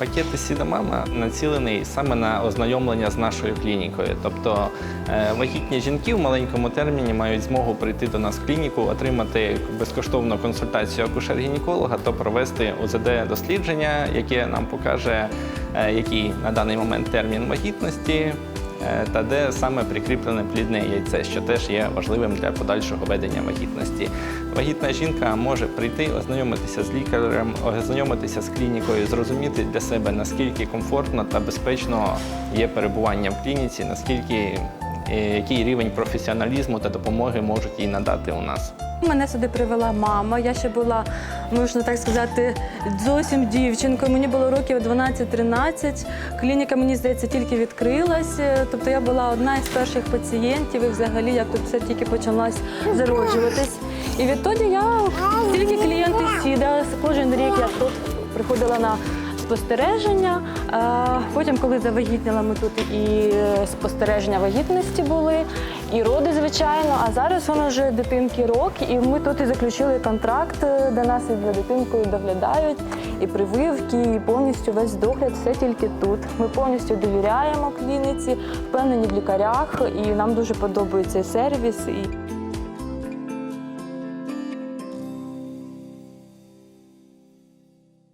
Пакети Сідамама націлений саме на ознайомлення з нашою клінікою. Тобто е, вагітні жінки в маленькому терміні мають змогу прийти до нас в клініку, отримати безкоштовну консультацію акушер-гінеколога та провести ОЗД-дослідження, яке нам покаже, е, який на даний момент термін вагітності. Е, Та де саме прикріплене плідне яйце, що теж є важливим для подальшого ведення вагітності. Вагітна жінка може прийти, ознайомитися з лікарем, ознайомитися з клінікою, зрозуміти для себе наскільки комфортно та безпечно є перебування в клініці, наскільки е, який рівень професіоналізму та допомоги можуть їй надати у нас. Мене сюди привела мама. Я ще була, можна так сказати, зовсім дівчинкою. Мені було років 12-13. Клініка, мені здається, тільки відкрилась. Тобто я була одна із перших пацієнтів, і взагалі як тут все тільки почалось зароджуватись. І відтоді я тільки клієнти сіда. Кожен рік я тут приходила на спостереження. Потім, коли завагітніла, ми тут і е, спостереження вагітності були, і роди, звичайно. А зараз воно вже дитинки рок, і ми тут і заключили контракт, е, де нас і за дитинкою доглядають, і прививки, і повністю весь догляд, все тільки тут. Ми повністю довіряємо клініці, впевнені в лікарях, і нам дуже подобається і сервіс. І...